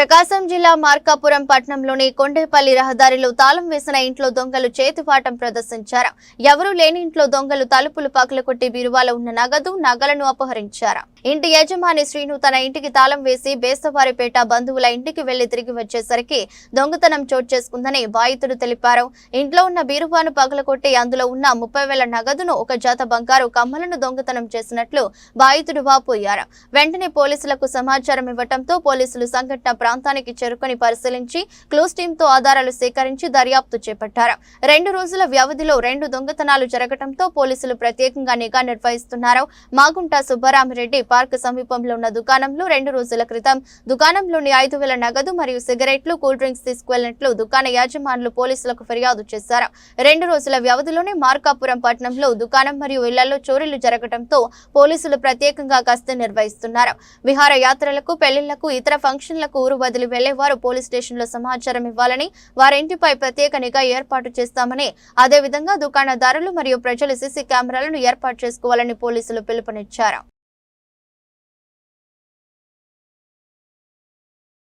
ప్రకాశం జిల్లా మార్కాపురం పట్టణంలోని కొండేపల్లి రహదారిలో తాళం వేసిన ఇంట్లో దొంగలు చేతివాటం ప్రదర్శించారు. ఎవరూ లేని ఇంట్లో దొంగలు తలుపులు పగలకొట్టి బీరువాలో ఉన్న నగదు నగలను అపహరించారు. ఇంటి యజమాని శ్రీను తన ఇంటికి తాళం వేసి బేస్తవారిపేట బంధువుల ఇంటికి వెళ్ళి తిరిగి వచ్చేసరికి దొంగతనం చోటు చేసుకుందని బాధితుడు తెలిపారు. ఇంట్లో ఉన్న బీరువాను పగలకొట్టి అందులో ఉన్న ముప్పై వేల నగదును ఒక జాత బంగారు కమ్మలను దొంగతనం చేసినట్లు బాధితుడు వాపోయారు. వెంటనే పోలీసులకు సమాచారం ఇవ్వటంతో పోలీసులు సంఘటన ప్రాంతానికి చేరుకొని పరిశీలించి క్లోజ్ టీంతో ఆధారాలు సేకరించి దర్యాప్తు చేపట్టారు. రెండు రోజుల వ్యవధిలో రెండు దొంగతనాలు జరగటంతో పోలీసులు ప్రత్యేకంగా నిఘా నిర్వహిస్తున్నారు. మాగుంట సుబ్బరామిరెడ్డి పార్క్ సమీపంలో ఉన్న దుకాణంలో రెండు రోజుల క్రితం దుకాణంలోని ఐదు వేల నగదు మరియు సిగరెట్లు కూల్ డ్రింక్స్ తీసుకువెళ్ళినట్లు దుకాణ యాజమానులు పోలీసులకు ఫిర్యాదు చేశారు. రెండు రోజుల వ్యవధిలోనే మార్కాపురం పట్టణంలో దుకాణం మరియు ఇళ్ళలో చోరీలు జరగడంతో పోలీసులు ప్రత్యేకంగా గస్తీ నిర్వహిస్తున్నారు. విహారయాత్రలకు పెళ్ళిళ్ళకు ఇతర ఫంక్షన్లకు ఊరు వదిలి వెళ్ళేవారు పోలీస్ స్టేషన్లో సమాచారం ఇవ్వాలని వారింటిపై ప్రత్యేక నిఘా ఏర్పాటు చేస్తామని అదేవిధంగా దుకాణదారులు మరియు ప్రజలు సీసీ కెమెరాలను ఏర్పాటు చేసుకోవాలని పోలీసులు పిలుపునిచ్చారు.